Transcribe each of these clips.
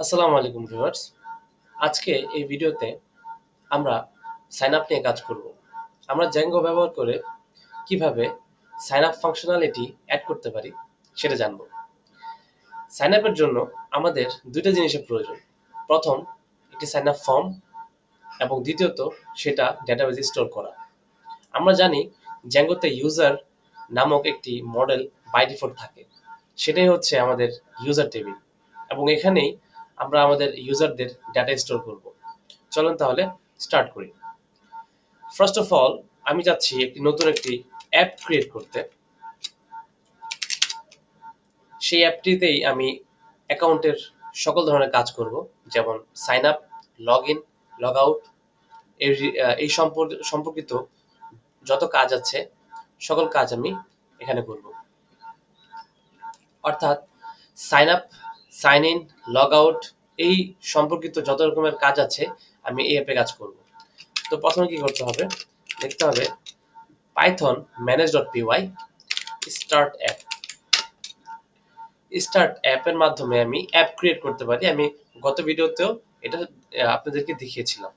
আসসালামু আলাইকুম ভিউয়ার্স। আজকে এই ভিডিওতে আমরা সাইন আপ নিয়ে কাজ করব। আমরা জ্যাঙ্গো ব্যবহার করে কীভাবে সাইন আপ ফাংশনালিটি অ্যাড করতে পারি সেটা জানব। সাইন আপের জন্য আমাদের দুইটা জিনিসের প্রয়োজন। প্রথম, একটি সাইন আপ ফর্ম এবং দ্বিতীয়ত সেটা ডেটাবেজে স্টোর করা। আমরা জানি জ্যাঙ্গোতে ইউজার নামক একটি মডেল বাই ডিফল্ট থাকে। সেটাই হচ্ছে আমাদের ইউজার টেবিল এবং এখানেই আমরা আমাদের ইউজারদের ডাটা স্টোর করব। চলুন তাহলে স্টার্ট করি। ফার্স্ট অফ অল আমি যাচ্ছি একটি নতুন একটি অ্যাপ ক্রিয়েট করতে। সেই অ্যাপটিতেই আমি অ্যাকাউন্টের সকল ধরনের কাজ করব, যেমন sign up log in log out এই সম্পর্ক- সম্পর্কিত যত কাজ আছে, সকল কাজ আমি এখানে করব। অর্থাৎ sign up sign in log out এই সম্পর্কিত যত রকমের কাজ আছে, আমি এই অ্যাপে কাজ করব। তো প্রথমে কি করতে হবে? দেখতে হবে Python manage dot PY start app start অ্যাপের মাধ্যমে আমি অ্যাপ ক্রিয়েট করতে পারি। আমি গত ভিডিওতেও এটা আপনাদেরকে দেখিয়েছিলাম।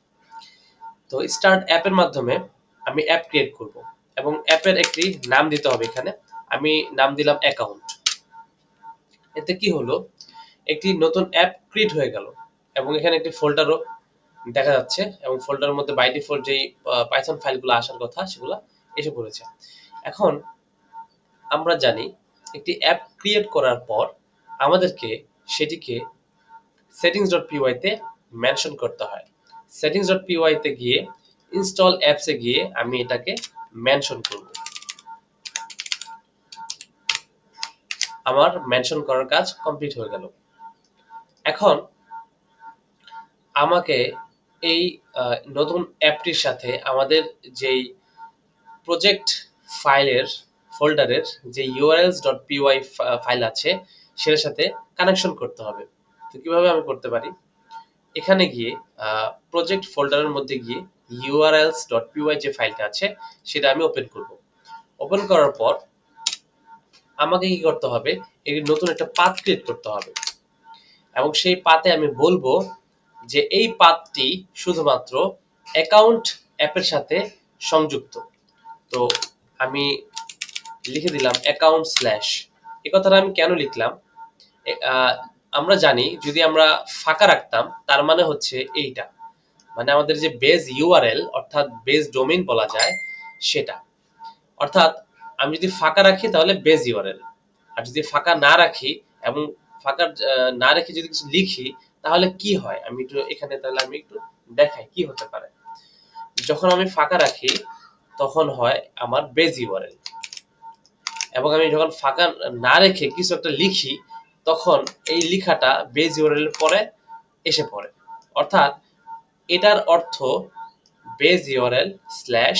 তো স্টার্ট অ্যাপের মাধ্যমে আমি অ্যাপ ক্রিয়েট করব এবং অ্যাপের একটি নাম দিতে হবে এখানে। আমি নাম দিলাম অ্যাকাউন্ট এতে কি হলো? একটি নতুন অ্যাপ ক্রিয়েট হয়ে গেল। এবং এখানে একটি ফোল্ডারও দেখা যাচ্ছে এবং ফোল্ডারের মধ্যে বাই ডিফল্ট যেই পাইথন ফাইলগুলো আসার কথা সেগুলো এসে পড়েছে। এখন আমরা জানি একটি অ্যাপ ক্রিয়েট করার পর আমাদেরকে সেটিকে সেটিংস ডট পিওয়াইতে মেনশন করতে হয়। সেটিংস ডট পিওয়াইতে গিয়ে ইনস্টল অ্যাপসে গিয়ে আমি এটাকে মেনশন করব। আমার মেনশন করার কাজ কমপ্লিট হয়ে গেল। এখন আমাকে এই নতুন অ্যাপটির সাথে আমাদের যেই প্রজেক্ট ফাইলের ফোল্ডারের যে ইউআরএলস ডট পিওয়াই ফাইল আছে, সেটার সাথে কানেকশন করতে হবে। তো কীভাবে আমি করতে পারি? এখানে গিয়ে প্রজেক্ট ফোল্ডারের মধ্যে গিয়ে ইউআরএলস ডট পিওয়াই যে ফাইলটা আছে, সেটা আমি ওপেন করব। ওপেন করার পর আমাকে কি করতে হবে? একটি নতুন একটা পাথ ক্রিয়েট করতে হবে। এবং সেই পাতে আমি বলব যে এই পাথটি শুধুমাত্র অ্যাকাউন্ট অ্যাপের সাথে সংযুক্ত। তো আমি লিখে দিলাম অ্যাকাউন্ট স্ল্যাশ এই কথাটা আমি কেন লিখলাম? আমরা জানি যদি আমরা ফাঁকা রাখতাম, তার মানে হচ্ছে এইটা। মানে আমাদের যে বেজ ইউআরএল অর্থাৎ বেজ ডোমেইন বলা যায়, সেটা। অর্থাৎ আমি যদি ফাঁকা রাখি, তাহলে বেজ ইউআরএল আর যদি ফাঁকা না রাখি, এবং ফাঁকা না রেখে যদি কিছু লিখি, তাহলে কি হয়? আমি একটু এখানে তাহলে আমি একটু দেখাই কি হতে পারে। যখন আমি ফাঁকা রাখি, তখন হয় আমার বেজ ইউআরএল এবং আমি যখন ফাঁকা না রেখে কিছু একটা লিখি, তখন এই লেখাটা বেজ ইউআরএল পরে এসে পড়ে। অর্থাৎ এটার অর্থ বেজ ইউআরএল স্ল্যাশ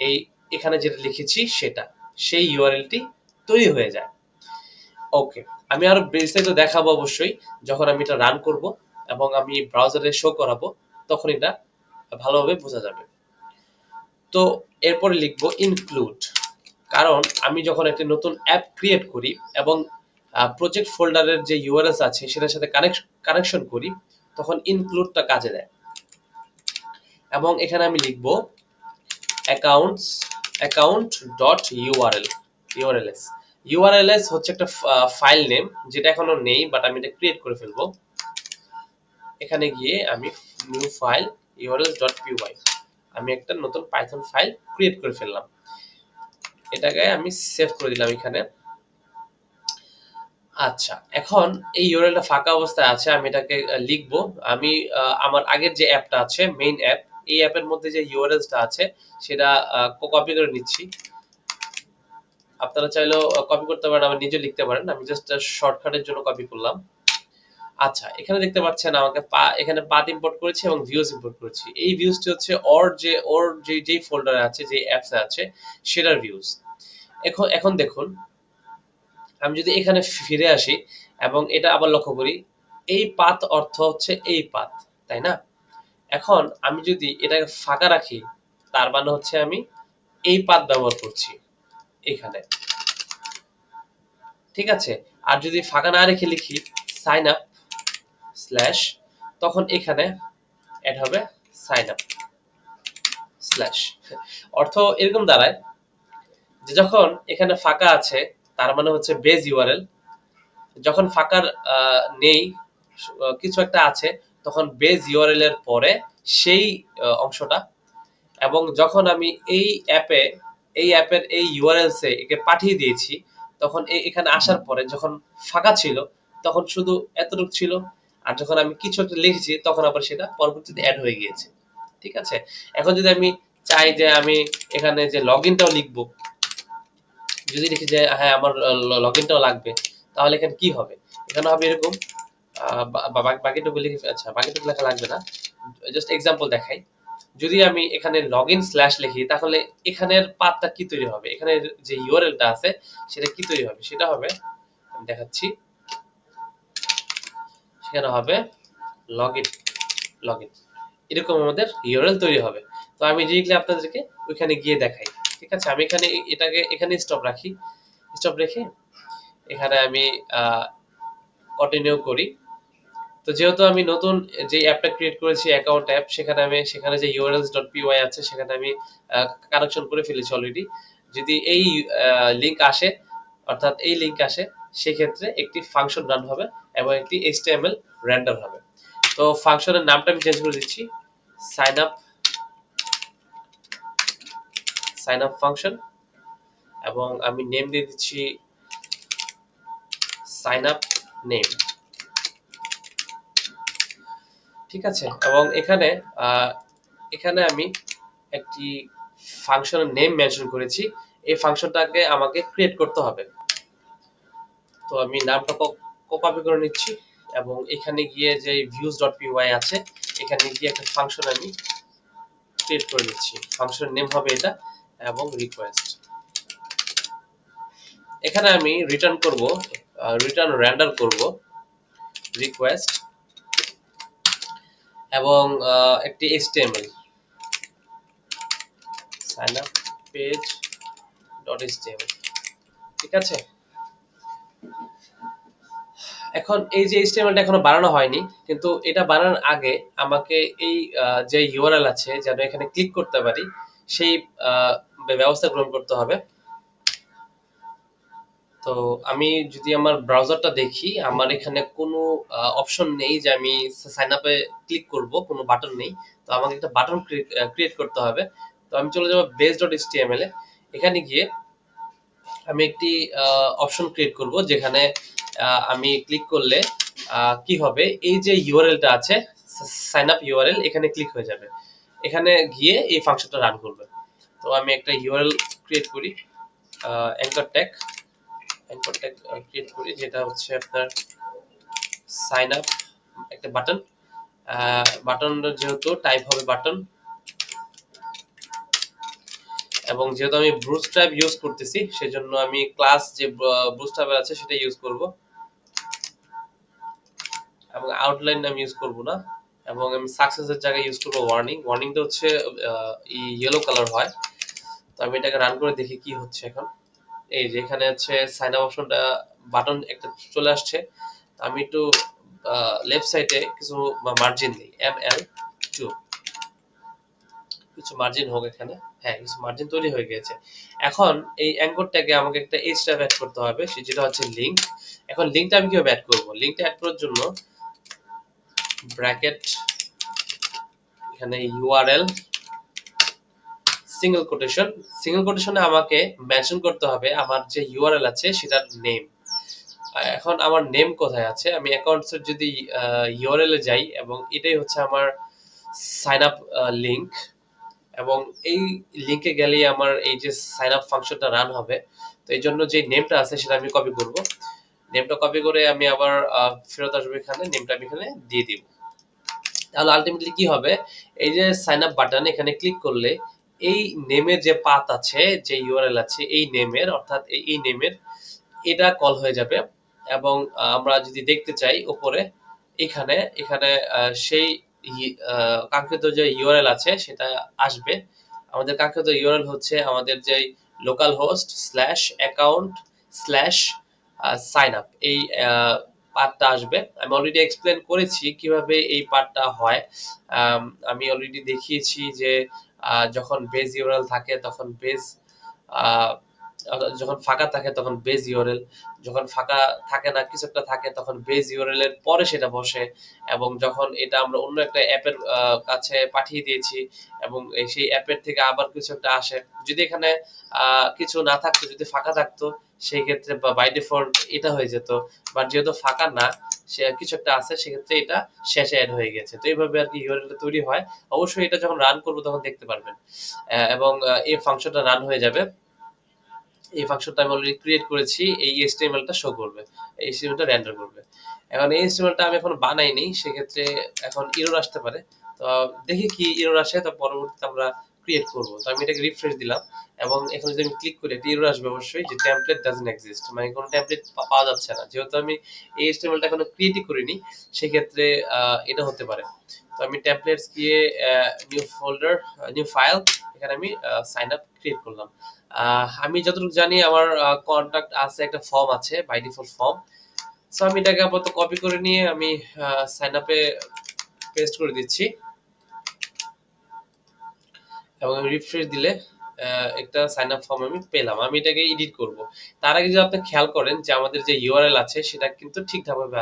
এই এখানে যেটা লিখেছি সেটা, সেই ইউআরএলটি তৈরি হয়ে যায়। ওকে আমি আরও বিস্তারিত দেখাবো অবশ্যই, যখন আমি এটা রান করব এবং আমি ব্রাউজারে শো করাবো তখন এটা ভালোভাবে বোঝা যাবে। তো এরপরে লিখব ইনক্লুড কারণ আমি যখন একটি নতুন অ্যাপ ক্রিয়েট করি এবং প্রজেক্ট ফোল্ডারের যে ইউআরএস আছে, সেটার সাথে কানেকশন করি, তখন ইনক্লুডটা কাজে দেয়। এবং এখানে আমি লিখব accounts account dot URL URLs URLs হচ্ছে একটা ফাইল নেম যেটা এখনও নেই বাট আমি এটা ক্রিয়েট করে ফেলব। এখানে গিয়ে আমি new file URLs dot PY আমি একটা নতুন পাইথন ফাইল ক্রিয়েট করে ফেললাম। এটাকে আমি সেভ করে দিলাম এখানে। আচ্ছা এখন এই ইউআরএলটা ফাঁকা অবস্থায় আছে, আমি এটাকে লিখব। আমি আমার আগের যে অ্যাপটা আছে মেইন অ্যাপ এই অ্যাপের মধ্যে যে ইউআরএলটা আছে, সেটা কপি করে নিচ্ছি। আপনারা চাইলেও কপি করতে পারেন, আবার নিজে লিখতে পারেন। আমি জাস্ট শর্টকাটের জন্য কপি করলাম। আচ্ছা এখানে দেখতে পাচ্ছেন আমাকে এখানে পাথ ইম্পোর্ট করেছি এবং ভিউজ ইম্পোর্ট করেছি। এই ভিউজটি হচ্ছে ওর যে ওর যে, যেই ফোল্ডারে আছে যে অ্যাপসে আছে, সেটার ভিউজ এখন এখন দেখুন, আমি যদি এখানে ফিরে আসি এবং এটা আবার লক্ষ্য করি, এই পাত অর্থ হচ্ছে এই পাত, তাই না? এখন আমি যদি এটাকে ফাঁকা রাখি, তার মানে হচ্ছে আমি এই পাত ব্যবহার করছি। এখানে। ঠিক আছে? আর যদি ফাঁকা না রেখে লিখি সাইন আপ স্ল্যাশ তখন এখানে অ্যাড হবে সাইন আপ স্ল্যাশ অর্থ এরকম দাঁড়ায় যে যখন এখানে ফাঁকা আছে, তার মানে হচ্ছে বেজ ইউআরএল যখন ফাঁকার নেই কিছু একটা আছে, তখন বেজ ইউআরএল এর পরে সেই অংশটা। এবং যখন আমি এই অ্যাপে এই অ্যাপের এই ইউআরএলস একে পাঠিয়ে দিয়েছি। তখন এখানে আসার পরে যখন ফাঁকা ছিল, তখন শুধু এতটুকু ছিল। আর যখন আমি কিছু একটা লিখেছি, তখন আবার সেটা পরবর্তীতে অ্যাড হয়ে গিয়েছে। ঠিক আছে? এখন যদি আমি চাই যে আমি এখানে যে লগ ইনটাও লিখব, যদি লিখি যে হ্যাঁ আমার লগ ইনটাও লাগবে, তাহলে এখানে কি হবে? এখানে হবে এরকম বাকিটুকু লিখে আচ্ছা বাকিটুকু লেখা লাগবে না। জাস্ট এক্সাম্পল দেখাই। যদি আমি এখানে লগ ইন স্ল্যাশ লিখি, তাহলে এখানের পাতটা কি তৈরি হবে? এখানে যে ইউআরএলটা আছে, সেটা কি তৈরি হবে? সেটা হবে, আমি দেখাচ্ছি। সেখানে হবে লগ ইন লগ ইন এরকম আমাদের ইউআরএল তৈরি হবে। তো আমি ডিরেক্টলি আপনাদেরকে, ওইখানে গিয়ে দেখাই। ঠিক আছে? আমি এখানে এটাকে, এখানে স্টপ রাখি। স্টপ রেখে এখানে আমি কন্টিনিউ করি। তো যেহেতু আমি নতুন যে অ্যাপটা ক্রিয়েট করেছি অ্যাকাউন্ট অ্যাপ সেখানে আমি, সেখানে যে ইউআরএলস ডট পিওয়াই আছে, সেখানে আমি কানেকশন করে ফেলেছি অলরেডি যদি এই লিংক আসে, অর্থাৎ এই লিংক আসে, সেক্ষেত্রে একটি ফাংশন রান হবে এবং একটি এইচটিএমএল রেন্ডার হবে। তো ফাংশনের নামটা আমি চেঞ্জ করে দিচ্ছি। Sign up sign up function এবং আমি নেম দিয়ে দিচ্ছি সাইন আপ নেম ঠিক আছে? এবং এখানে এখানে আমি একটি ফাংশনের নেম মেনশন করেছি। এই ফাংশনটাকে আমাকে ক্রিয়েট করতে হবে। তো আমি নামটা কপি করে নিচ্ছি এবং এখানে গিয়ে যে ভিউজ ডট পিওয়াই আছে, এখানে গিয়ে একটা ফাংশন আমি ক্রিয়েট করে নিচ্ছি। ফাংশনের নেম হবে এটা এবং রিকোয়েস্ট এখানে আমি রিটার্ন করব রিটার্ন র্যান্ডার করব রিকোয়েস্ট এবং একটি HTML sign up page dot html ঠিক আছে? এখন এই যে HTML টা এখনও বানানো হয়নি, কিন্তু এটা বানানোর আগে আমাকে এই যে ইউআরএল আছে যেন এখানে ক্লিক করতে পারি, সেই ব্যবস্থা গ্রহণ করতে হবে। তো আমি যদি আমার ব্রাউজারটা দেখি, আমার এখানে কোনো অপশন নেই যে আমি সাইন আপে ক্লিক করব, কোনো বাটন নেই। তো আমাকে একটা বাটন ক্রিয়েট করতে হবে। তো আমি চলে যাব বেস ডট এ। এখানে গিয়ে আমি একটি অপশন ক্রিয়েট করব, যেখানে আমি ক্লিক করলে কি হবে? এই যে ইউআরএলটা আছে সাইন আপ ইউআরএল এখানে ক্লিক হয়ে যাবে। এখানে গিয়ে এই ফাংশনটা রান করবে। তো আমি একটা ইউআরএল ক্রিয়েট করি anchor tag anchor tag create করি, যেটা হচ্ছে আপনার সাইন আপ একটা বাটন যেহেতু টাইপ হবে বাটন এবং যেহেতু আমি ইউজ করতেছি, সেজন্য আমি ক্লাস যে আছে সেটা ইউজ করব। এবং আউটলাইন আমি ইউজ করব না, এবং আমি সাকসেসের জায়গায় ইউজ করব ওয়ার্নিং ওয়ার্নিংটা হচ্ছে ইয়েলো কালার হয়। তো আমি এটাকে রান করে দেখি কি হচ্ছে এখন। এই যে এখানে হচ্ছে সাইন আপ অপশনটা বাটন একটা চলে আসছে। আমি একটু লেফট সাইডে কিছু মার্জিন দিই। এম এল টু কিছু মার্জিন হোক এখানে। হ্যাঁ কিছু মার্জিন তৈরি হয়ে গেছে এখন এই অ্যাঙ্কর ট্যাগে আমাকে একটা এইচ ট্যাগ অ্যাড করতে হবে যেটা হচ্ছে লিংক এখন লিংকটা আমি কীভাবে অ্যাড করব? লিংকটা অ্যাড করার জন্য ব্র্যাকেট এখানে ইউআরএল সিঙ্গেল কোটেশন সিঙ্গেল কোটেশনে আমাকে মেনশন করতে হবে আমার যে ইউআরএল আছে সেটার নেম এখন আমার নেম কোথায় আছে? আমি অ্যাকাউন্টসের যদি ইউআরএল এ যাই এবং এটাই হচ্ছে আমার সাইন আপ লিংক এবং এই লিংকে গেলে আমার এই যে সাইন আপ ফাংশনটা রান হবে। তো এই জন্য যে নেমটা আছে সেটা আমি কপি করব। নেমটা কপি করে আমি আবার ফেরত আসব এখানে নেমটা আমি এখানে দিয়ে দিব। তাহলে আলটিমেটলি কি হবে? এই যে সাইন আপ বাটন এখানে ক্লিক করলে এই নেমের যে পাথ আছে যে ইউআরএল আছে এই নেমের অর্থাৎ এই- নেমের এটা কল হয়ে যাবে। এবং আমরা যদি দেখতে চাই উপরে এখানে এখানে সেই কাঙ্ক্ষিত যে ইউআরএল আছে সেটা আসবে। আমাদের কাঙ্ক্ষিত ইউআরএল হচ্ছে আমাদের যে local host slash account slash sign up এই পার্টটা আসবে। আমি অলরেডি এক্সপ্লেন করেছি কীভাবে এই পার্টটা হয়। আম, অলরেডি দেখিয়েছি যে যখন বেজ ইউরাল থাকে, তখন বেজ যখন ফাঁকা থাকে, তখন বেজ ইউরেল যখন ফাঁকা থাকে না, কিছু একটা থাকে, তখন বেজ ইউরেল এর পরে সেটা বসে। এবং যখন এটা আমরা অন্য একটা অ্যাপের কাছে পাঠিয়ে দিয়েছি, এবং সেই অ্যাপের থেকে আবার কিছু একটা আসে। যদি এখানে কিছু না থাকতো, যদি ফাঁকা থাকতো, সেই ক্ষেত্রে বাই ডিফল্ট এটা হয়ে যেত। বাট যেহেতু ফাঁকা না কিছু একটা আছে, সেক্ষেত্রে এটা শেষে অ্যাড হয়ে গেছে। তো এইভাবে আর কি ইউআরএল তৈরি হয়। অবশ্যই এটা যখন রান করব তখন দেখতে পারবেন। এবং এই ফাংশনটা রান হয়ে যাবে। এই ফাংশনটা আমি অলরেডি ক্রিয়েট করেছি। এই এইচটিএমএলটা শো করবে। এই এইচটিএমএলটা রেন্ডার করবে। এখন এই এইচটিএমএলটা আমি এখন বানাইনি। সেক্ষেত্রে এখন এরর আসতে পারে। তো দেখি কি এরর আসে। তো পরবর্তীতে আমরা ক্রিয়েট করব। তো আমি এটাকে রিফ্রেশ দিলাম এবং এখন যদি আমি ক্লিক করি একটা এরর আসবে অবশ্যই যে টেমপ্লেট ডাজন্ট এক্সিস্ট মানে কোনো টেমপ্লেট পাওয়া যাচ্ছে না। যেহেতু আমি এই এইচটিএমএলটা এখনও ক্রিয়েটই করিনি সেক্ষেত্রে আহ, এটা হতে পারে। তো আমি টেমপ্লেটস গিয়ে নিউ ফোল্ডার নিউ ফাইল এখানে আমি সাইন আপ ক্রিয়েট করলাম। আমি যতটুকু জানি আমার কন্টাক্ট আছে একটা ফর্ম আছে বাই ডিফল্ট ফর্ম সো আমি এটাকে আপাতত কপি করে নিয়ে আমি সাইন আপে পেস্ট করে দিচ্ছি। এবং আমি রিফ্রেশ দিলে একটা সাইন আপ ফর্ম আমি পেলাম। আমি এটাকে এডিট করব। তার আগে যদি আপনি খেয়াল করেন যে আমাদের যে ইউআরএল আছে, সেটা কিন্তু ঠিকঠাকভাবে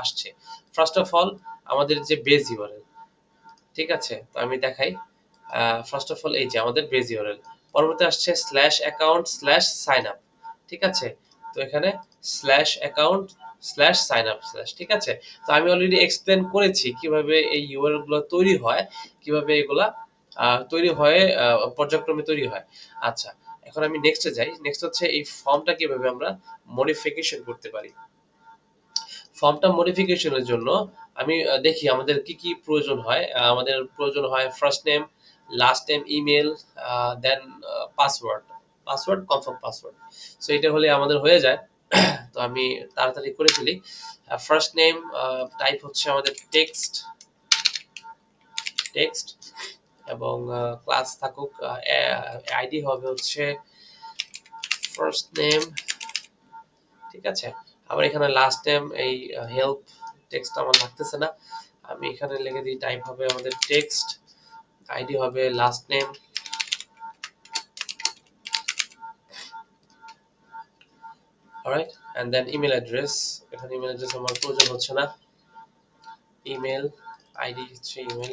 আসছে। ফার্স্ট অফ অল আমাদের যে বেজ ইউআরএল ঠিক আছে? তো আমি দেখাই। ফার্স্ট অফ অল এই যে আমাদের বেজ ইউআরএল পরবর্তী আসছে slash account slash sign up ঠিক আছে? তো এখানে slash account slash sign up slash ঠিক আছে? তো আমি অলরেডি এক্সপ্লেন করেছি কীভাবে এই ইউআরএলগুলো তৈরি হয়, কীভাবে এগুলা তৈরি হয়ে পর্যায়ক্রমে তৈরি হয়। আচ্ছা এখন আমি নেক্সটে যাই। নেক্সট হচ্ছে এই ফর্মটা কীভাবে আমরা মডিফিকেশন করতে পারি? ফর্মটা মডিফিকেশনের জন্য আমি দেখি আমাদের কি কি প্রয়োজন হয়। আমাদের প্রয়োজন হয় first name last name email then password password confirm password so এটা হলে আমাদের হয়ে যায়। তো আমি তাড়াতাড়ি করে ফেলি। ফার্স্ট নেম টাইপ হচ্ছে আমাদের টেক্সট টেক্সট এবং ক্লাস থাকুক আইডি হবে হচ্ছে ফার্স্ট নেম ঠিক আছে? আবার এখানে লাস্ট নেম এই হেল্প টেক্সট আমার লাগতেছে না। আমি এখানে লিখে দিই টাইপ হবে আমাদের টেক্সট আইডি হবে last name alright? And then email address, এখানে ইমেল অ্যাড্রেস আমার প্রয়োজন হচ্ছে না। ইমেল আইডি হচ্ছে ইমেল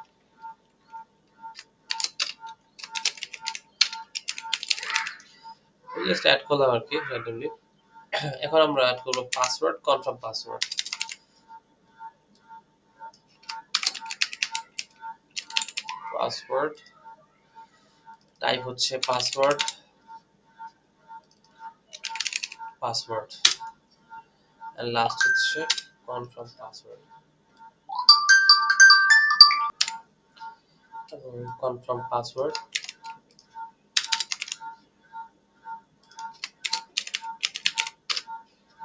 জাস্ট অ্যাড করলাম আর কি র্যান্ডমলি এখন আমরা অ্যাড করব password confirm password password type হচ্ছে পাসওয়ার্ড পাসওয়ার্ড এন্ড লাস্ট হচ্ছে confirm password confirm password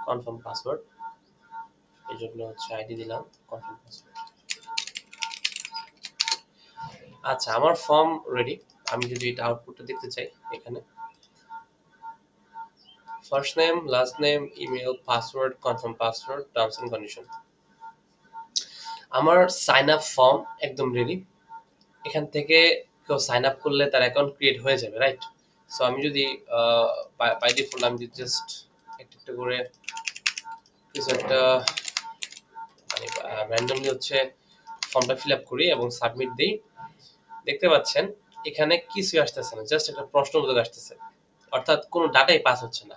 confirm password এই জন্য হচ্ছে আইডি দিলাম কনফার্ম পাসওয়ার্ড আচ্ছা আমার ফর্ম রেডি আমি যদি এটা আউটপুটটা দেখতে চাই এখানে। First name last name email password confirm password terms and condition আমার সাইন আপ ফর্ম একদম রেডি এখান থেকে কেউ সাইন আপ করলে তার অ্যাকাউন্ট ক্রিয়েট হয়ে যাবে রাইট সো আমি যদি বাই ডিফল্ট আমি জাস্ট একটা করে কিছু একটা মানে র্যান্ডমলি হচ্ছে ফর্মটা ফিল আপ করি এবং সাবমিট দিই। দেখতে পাচ্ছেন, এখানে কিছুই আসতেছে না জাস্ট একটা আসতেছে। অর্থাৎ কোনো ডাটাই পাস হচ্ছে না।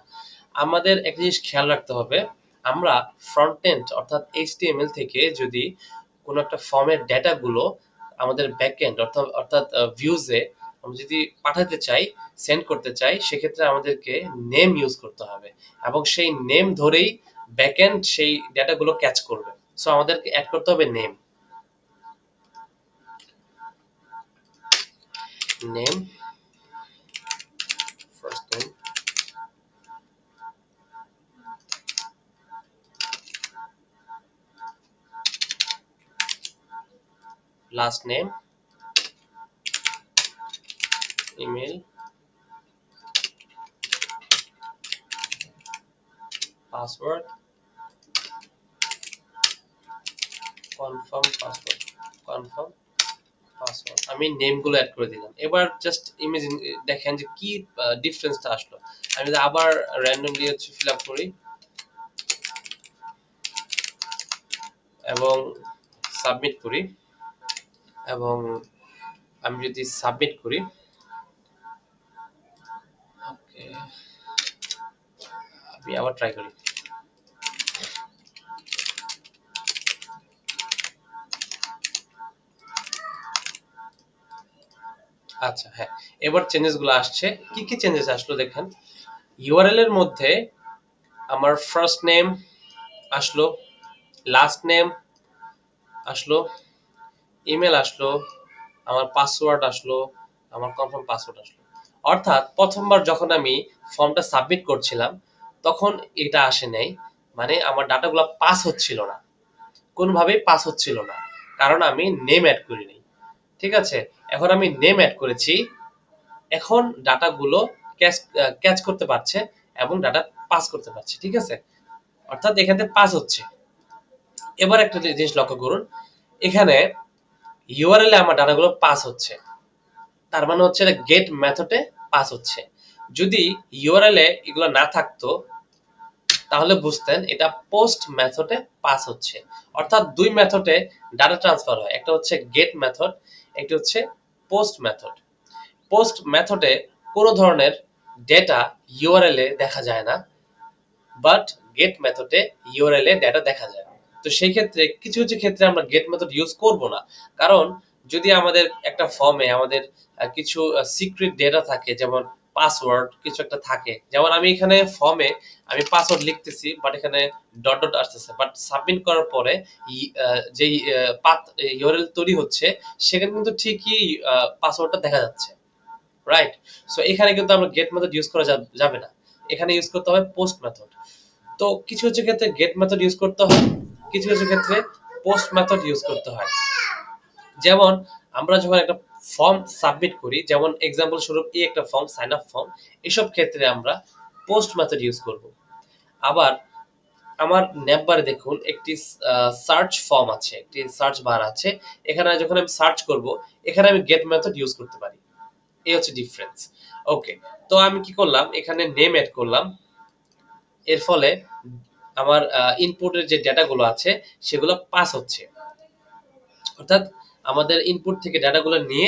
আমাদের একটা জিনিস খেয়াল রাখতে হবে, আমরা ফ্রন্ট অর্থাৎ এইচটিএমএল থেকে যদি কোনো একটা ফর্মের ডেটাগুলো আমাদের ব্যাক এন্ড অর্থাৎ অর্থাৎ ভিউজে আমরা যদি পাঠাতে চাই সেন্ড করতে চাই, সেক্ষেত্রে আমাদেরকে নেম ইউজ করতে হবে। এবং সেই নেম ধরেই ব্যাক এন্ড সেই ডেটাগুলো ক্যাচ করবে। সো আমাদেরকে অ্যাড করতে হবে name name first name last name email. Password. Confirm password. Confirm password আমি নেমগুলো অ্যাড করে দিলাম। এবার জাস্ট ইমেজিন দেখেন যে কি ডিফারেন্সটা আসলো। আমি যদি আবার র্যান্ডমলি হচ্ছে ফিল আপ করি, এবং সাবমিট করি, এবং আমি যদি সাবমিট করি আমি আবার ট্রাই করি। আচ্ছা হ্যাঁ। এবার চেঞ্জেসগুলো আসছে। কি কি চেঞ্জেস আসলো দেখেন? ইউআরএল এর মধ্যে আমার ফার্স্ট নেম আসলো লাস্ট নেম আসলো ইমেল আসলো, আমার পাসওয়ার্ড আসলো, আমার কনফার্ম পাসওয়ার্ড আসলো। অর্থাৎ প্রথমবার যখন আমি ফর্মটা সাবমিট করছিলাম, তখন এটা আসে নাই। মানে আমার ডাটাগুলো পাস হচ্ছিল না। কোনোভাবেই পাস হচ্ছিল না। কারণ আমি নেম অ্যাড করিনি ঠিক আছে? এখন আমি নেম অ্যাড করেছি। এখন ডাটাগুলো ক্যাচ ক্যাচ করতে পারছে এবং ডাটা পাস করতে পারছে। ঠিক আছে? অর্থাৎ এখান পাস হচ্ছে। এবার একটা জিনিস লক্ষ্য করুন। এখানে ইউআরএল এ আমার ডাটাগুলো পাস হচ্ছে। তার মানে হচ্ছে গেট মেথডে পাস হচ্ছে। যদি ইউআরএল এ এগুলো না থাকতো, তাহলে বুঝতেন এটা পোস্ট মেথডে পাস হচ্ছে। অর্থাৎ দুই মেথডে ডাটা ট্রান্সফার হয়। একটা হচ্ছে গেট মেথড একটি হচ্ছে পোস্ট মেথড পোস্ট মেথডে কোনো ধরনের ডেটা ইউআরএল এ দেখা যায় না বাট গেট মেথডে ইউআরএল এ ডেটা দেখা যায়। তো সেই ক্ষেত্রে, কিছু কিছু ক্ষেত্রে আমরা গেট মেথড ইউজ করব না। কারণ যদি আমাদের একটা ফর্মে আমাদের কিছু সিক্রেট ডেটা থাকে, যেমন পাসওয়ার্ড কিছু একটা থাকে, যেমন আমি এখানে ফর্মে আমি পাসওয়ার্ড লিখতেছি বাট এখানে ডট ডট আসতেছে বাট সাবমিট করার পরে যে পাথ ইউআরএল তৈরি হচ্ছে, সেখানে কিন্তু ঠিকই পাসওয়ার্ডটা দেখা যাচ্ছে রাইট সো এখানে কিন্তু আমরা গেট মেথড ইউজ করা যাবে না, এখানে ইউজ করতে হবে পোস্ট মেথড তো কিছু কিছু ক্ষেত্রে গেট মেথড ইউজ করতে হয়, কিছু কিছু ক্ষেত্রে পোস্ট মেথড ইউজ করতে হয় যেমন আমরা যখন একটা ফর্ম সাবমিট করি, যেমন এক্সাম্পল স্বরূপ এই একটা ফর্ম সাইন আপ ফর্ম এসব ক্ষেত্রে আমরা পোস্ট মেথড ইউজ করব। আবার আমার ন্যাপবারে দেখুন, একটি সার্চ ফর্ম আছে, একটি সার্চ বার আছে। এখানে যখন আমি সার্চ করব, এখানে আমি গেট মেথড ইউজ করতে পারি। এই হচ্ছে ডিফারেন্স ওকে তো আমি কি করলাম? এখানে নেম অ্যাড করলাম। এর ফলে আমার ইনপুটের যে ডেটাগুলো আছে, সেগুলো পাস হচ্ছে। অর্থাৎ আমাদের ইনপুট থেকে ডেটাগুলো নিয়ে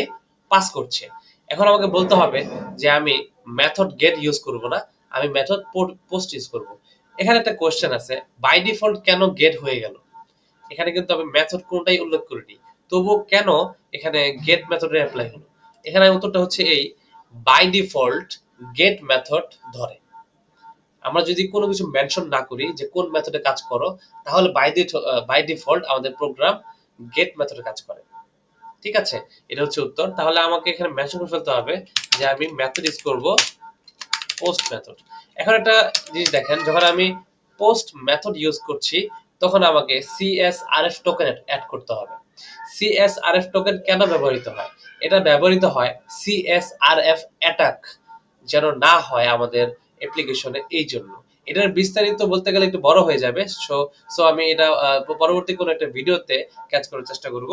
পাস করছে। এখন আমাকে বলতে হবে যে আমি মেথড গেট ইউজ করব না, আমি মেথড পোস্ট ইউজ করব। এখানে একটা কোশ্চেন আছে বাই ডিফল্ট কেন গেট হয়ে গেল? এখানে কিন্তু আমি মেথড কোনটাই উল্লেখ করিনি তবু কেন এখানে গেট মেথডে অ্যাপ্লাই হলো? এখানে উত্তরটা হচ্ছে এই বাই ডিফল্ট গেট মেথড ধরে। আমরা যদি কোনো কিছু মেনশন না করি যে কোন মেথডে কাজ করো, তাহলে বাই বাই ডিফল্ট আমাদের প্রোগ্রাম গেট মেথডে কাজ করে। ঠিক আছে? এটা হচ্ছে উত্তর। তাহলে আমাকে এখানে মেনশন করে ফেলতে হবে যে আমি মেথড ইউজ করব পোস্ট মেথড এখন একটা জিনিস দেখেন, যখন আমি পোস্ট মেথড ইউজ করছি, তখন আমাকে সিএসআরএফ টোকেন অ্যাড করতে হবে। সিএসআরএফ টোকেন কেন ব্যবহৃত হয়? এটা ব্যবহৃত হয় সিএসআরএফ অ্যাটাক যেন না হয় আমাদের অ্যাপ্লিকেশনে এই জন্য। এটার বিস্তারিত বলতে গেলে একটু বড় হয়ে যাবে। সো সো আমি এটা পরবর্তী কোনো একটা ভিডিওতে ক্যাচ করার চেষ্টা করব।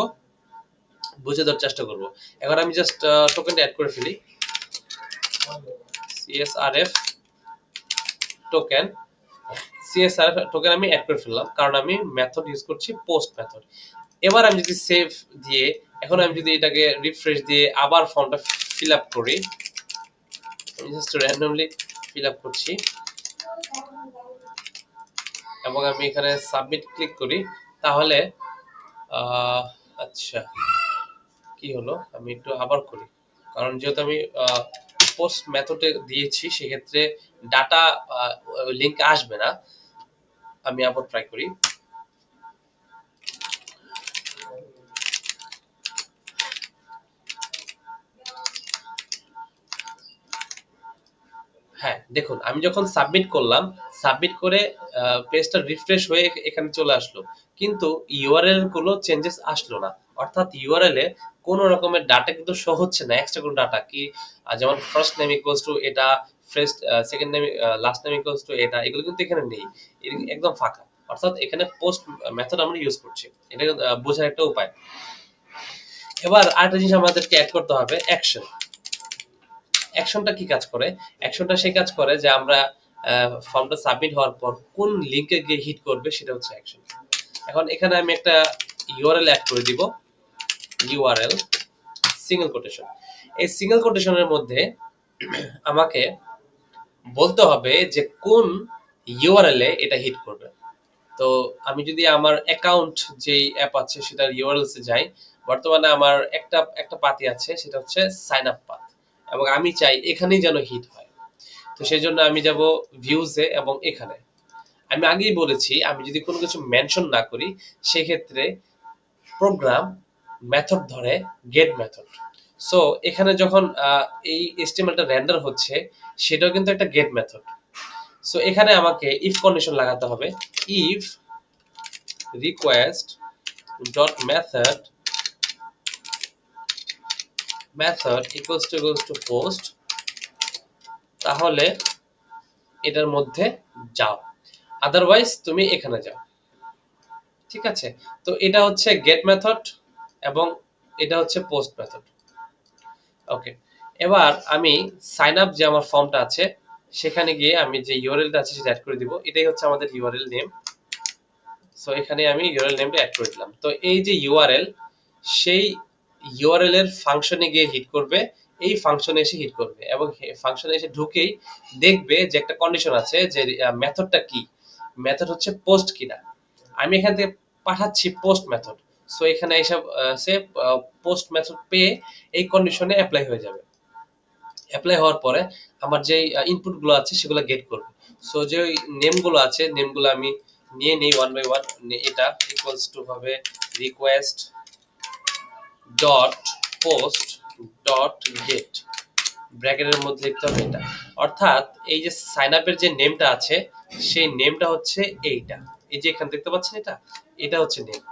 বুঝে দেওয়ার চেষ্টা করব। এখন আমি জাস্ট টোকেনটা অ্যাড করে ফেলি। সিএসআরএফ টোকেন সিএসআরএফ টোকেন আমি অ্যাড করে ফেললাম, কারণ আমি মেথড ইউজ করছি পোস্ট মেথড এবার আমি যদি সেভ দিয়ে, এখন আমি যদি এটাকে রিফ্রেশ দিয়ে আবার ফর্মটা ফিল আপ করি, আমি জাস্ট র্যান্ডমলি ফিল আপ করছি। এবং আমি এখানে সাবমিট ক্লিক করি, তাহলে আচ্ছা। কি হলো, আমি একটু আবার করি। কারণ যেহেতু আমি পোস্ট মেথডে দিয়েছি, সেক্ষেত্রে ডাটা লিংক আসবে না। আমি আবার ট্রাই করি। হ্যাঁ দেখুন, আমি যখন সাবমিট করলাম সাবমিট করে পেজটা রিফ্রেশ হয়ে এখানে চলে আসলো। কিন্তু ইউআরএলগুলো চেঞ্জেস আসলো না। অর্থাৎ ইউআরএল এ কোনো রকমের ডাটা কিন্তু শো হচ্ছে না। এক্সট্রা কোনো ডাটা কি যেমন ফার্স্ট নেম ইকুয়ালস টু এটা first second name last name equals to এটা, এগুলো কিন্তু এখানে নেই। একদম ফাঁকা। অর্থাৎ এখানে পোস্ট মেথড আমরা ইউজ করছি। এটা বোঝার একটা উপায়। এবার আরেকটা জিনিস আমাদেরকে অ্যাড করতে হবে অ্যাকশন অ্যাকশনটা কি কাজ করে? অ্যাকশনটা সেই কাজ করে যে আমরা ফর্মটা সাবমিট হওয়ার পর কোন লিংকে গিয়ে হিট করবে সেটা হচ্ছে অ্যাকশন এখন এখানে আমি একটা ইউআরএল অ্যাড করে দিব। ইউআরএল সিঙ্গেল কোটেশন এই সিঙ্গেল কোটেশনের মধ্যে আমাকে বলতে হবে যে কোন ইউআরএল এ এটা হিট করবে। তো আমি যদি আমার অ্যাকাউন্ট যেই অ্যাপ আছে সেটার ইউআরএলস এ যাই, বর্তমানে আমার একটা একটা পাতি আছে, সেটা হচ্ছে সাইন আপ পাথ এবং আমি চাই এখানেই যেন হিট হয়। তো সেই জন্য আমি যাব ভিউজে এবং এখানে। আমি আগেই বলেছি, আমি যদি কোনো কিছু মেনশন না করি, সেক্ষেত্রে প্রোগ্রাম মেথড ধরে গেট মেথড সো এখানে যখন এই এস্টিমেলটা রেন্ডার হচ্ছে, সেটাও কিন্তু একটা গেট মেথড সো এখানে আমাকে ইফ কন্ডিশন লাগাতে হবে। If request dot method method equals to equals to post তাহলে এটার মধ্যে যাও। আদারওয়াইজ তুমি এখানে যাও। ঠিক আছে? তো এটা হচ্ছে গেট মেথড এবং এটা হচ্ছে পোস্ট মেথড ওকে এবার আমি সাইন আপ যে আমার ফর্মটা আছে, সেখানে গিয়ে আমি যে ইউআরএলটা আছে সেটা অ্যাড করে দিব। এটাই হচ্ছে আমাদের ইউআরএল নেম সো এখানে আমি ইউআরএল নেমটা অ্যাড করে দিলাম। তো এই যে ইউআরএল সেই ইউআরএল এর ফাংশনে গিয়ে হিট করবে। এই ফাংশনে এসে হিট করবে এবং ফাংশনে এসে ঢুকেই দেখবে যে একটা কন্ডিশন আছে যে মেথডটা কি? মেথড হচ্ছে পোস্ট কিনা। আমি এখান থেকে পাঠাচ্ছি পোস্ট মেথড সো এখানে এসব সে পোস্ট মেথড পেয়ে এই কন্ডিশনে অ্যাপ্লাই হয়ে যাবে। অ্যাপ্লাই হওয়ার পরে আমার যে ইনপুটগুলো আছে সেগুলো গেট করবে। সো যে নেমগুলো আছে নেমগুলো আমি নিয়ে নেই ওয়ান বাই ওয়ান এটা ইকুয়ালস টু হবে request dot post dot get ব্র্যাকেটের মধ্যে লিখতে হবে এটা। অর্থাৎ এই যে সাইন আপের যে নেমটা আছে, সেই নেমটা হচ্ছে এইটা। এই যে এখানে দেখতে পাচ্ছেন এটা? এটা হচ্ছে নেম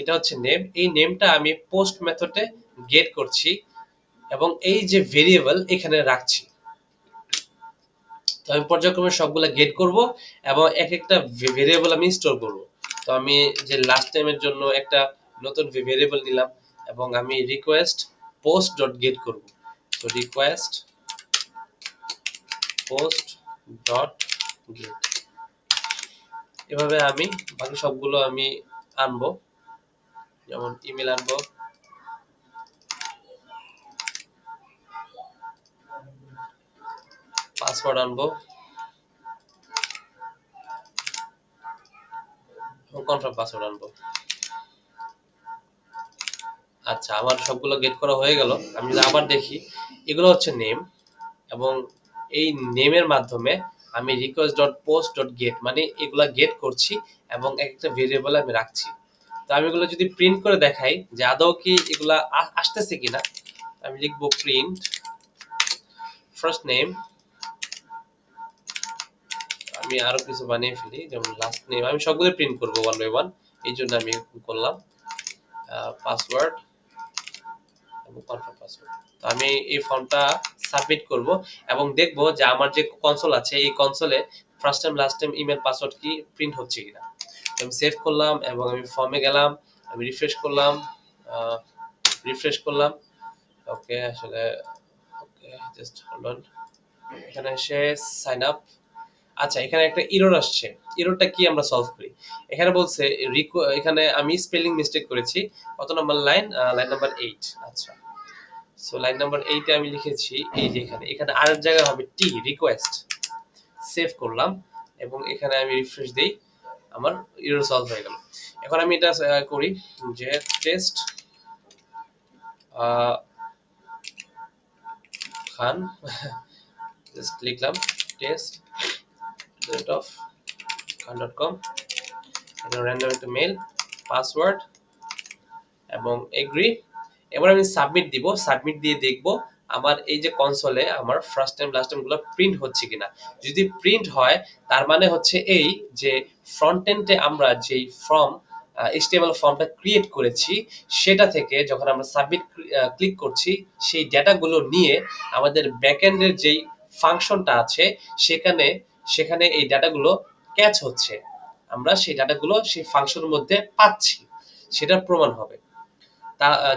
এটা হচ্ছে নেম এই নেমটা আমি পোস্ট মেথডে গেট করছি এবং এই যে ভেরিয়েবল এখানে রাখছি। তো আমি পর্যায়ক্রমে সবগুলা গেট করব এবং এক একটা ভেরিয়েবল আমি স্টোর করব। তো আমি যে লাস্ট টাইমের জন্য একটা নতুন ভেরিয়েবল নিলাম এবং আমি রিকোয়েস্ট পোস্ট ডট গেট করব। তো রিকোয়েস্ট পোস্ট ডট গেট এভাবে আমি বাকি সবগুলো আমি আনব। যেমন ইমেল আনব। পাসওয়ার্ড আনব। কনফার্ম পাসওয়ার্ড আনব। আচ্ছা আমার সবগুলো গেট করা হয়ে গেল। আমি যদি আবার দেখি, এগুলো হচ্ছে নেম এবং এই নেমের মাধ্যমে আমি request dot post dot get মানে এগুলা গেট করছি এবং একটা ভেরিয়েবল আমি রাখছি। আমি এগুলো যদি প্রিন্ট করে দেখাই যে আদৌ কি এগুলা আসতেছে কিনা, আমি লিখব প্রিন্ট ফার্স্ট নেম আমি আরও কিছু বানিয়ে ফেলি, যেমন লাস্ট নেম আমি সবগুলো প্রিন্ট করব ওয়ান বাই ওয়ান এই জন্য আমি করলাম পাসওয়ার্ড পাসওয়ার্ড তো আমি এই ফর্মটা সাবমিট করব এবং দেখব যে আমার যে কনসোল আছে, এই কনসোলে first time last time email password কি প্রিন্ট হচ্ছে কিনা। আমি সেভ করলাম এবং আমি ফর্মে গেলাম, আমি রিফ্রেশ করলাম রিফ্রেশ করলাম। ওকে আসলে ওকে জাস্ট হোল্ড অন এখানে এসে সাইন আপ আচ্ছা এখানে একটা এরর আসছে। এররটা কি আমরা সলভ করি? এখানে বলছে এখানে আমি স্পেলিং মিস্টেক করেছি। কত number line line number eight আচ্ছা। সো লাইন নাম্বার এইটে আমি লিখেছি, এই যে এখানে। এখানে আরেক জায়গায় হবে টি রিকোয়েস্ট সেভ করলাম এবং এখানে আমি রিফ্রেশ দেই। আমার এরর সলভ হয়ে গেল। এখন আমি এটা করি যে টেস্ট খান জাস্ট লিখলাম test dot of Khan dot com random একটা মেল পাসওয়ার্ড এবং এগ্রি এবার আমি সাবমিট দিব সাবমিট দিয়ে দেখব আমার এই যে কনসোলে আমার ফার্স্ট টাইম লাস্ট টাইমগুলো প্রিন্ট হচ্ছে কিনা। যদি প্রিন্ট হয়, তার মানে হচ্ছে এই যে ফ্রন্ট এন্ডে আমরা যেই ফর্ম এইচটিএমএল ফর্মটা ক্রিয়েট করেছি, সেটা থেকে যখন আমরা সাবমিট ক্লিক করছি, সেই ডেটাগুলো নিয়ে আমাদের ব্যাকএন্ডের যেই ফাংশনটা আছে, সেখানে সেখানে এই ডাটাগুলো ক্যাচ হচ্ছে। আমরা সেই ডাটাগুলো সেই ফাংশনের মধ্যে পাচ্ছি। সেটার প্রমাণ হবে।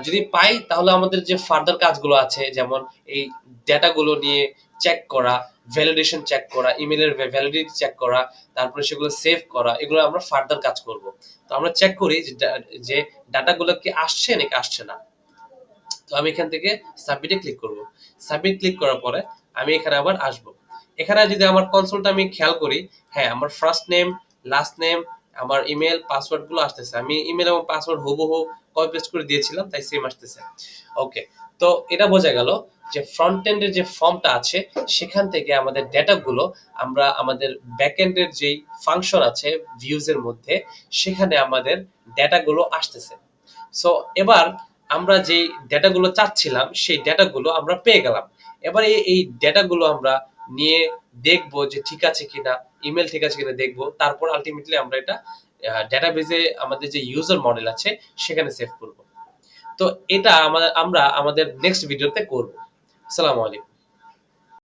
যদি পাই, তাহলে আমাদের যে ফার্দার কাজগুলো আছে, যেমন এই ডেটাগুলো নিয়ে চেক করা ভ্যালিডেশন চেক করা ইমেলের ভ্যালিডিটি চেক করা, তারপরে সেগুলো সেভ করা, এগুলো আমরা ফার্দার কাজ করব। তো আমরা চেক করি যে ডাটাগুলো কি আসছে নাকি আসছে না। তো আমি এখান থেকে সাবমিটে ক্লিক করব। সাবমিট ক্লিক করার পরে আমি এখানে আবার আসব। এখানে যদি আমার কনসোলটা আমি খেয়াল করি হ্যাঁ আমার ফার্স্ট নেম লাস্ট নেম আমার ইমেল পাসওয়ার্ডগুলো আসতেছে। আমি ইমেল এবং পাসওয়ার্ড হুবহু কপি পেস্ট করে দিয়েছিলাম, তাই সেম আসতেছে। ওকে তো এটা বোঝা গেল যে ফ্রন্ট এন্ডের যে ফর্মটা আছে, সেখান থেকে আমাদের ডেটাগুলো আমরা আমাদের ব্যাক এন্ডের যেই ফাংশন আছে ভিউজ এর মধ্যে, সেখানে আমাদের ডেটাগুলো আসতেছে। সো এবার আমরা যে ডেটাগুলো চাচ্ছিলাম, সেই ডেটাগুলো আমরা পেয়ে গেলাম। এবার এই এই ডেটাগুলো আমরা নিয়ে দেখব যে ঠিক আছে কিনা ইমেল ঠিক আছে কিনা দেখব। তারপর আলটিমেটলি আমরা এটা ডেটাবেজে আমাদের যে ইউজার মডেল আছে, সেখানে সেভ করব। তো এটা আমরা আমাদের নেক্সট ভিডিওতে করব। আসসালামু আলাইকুম।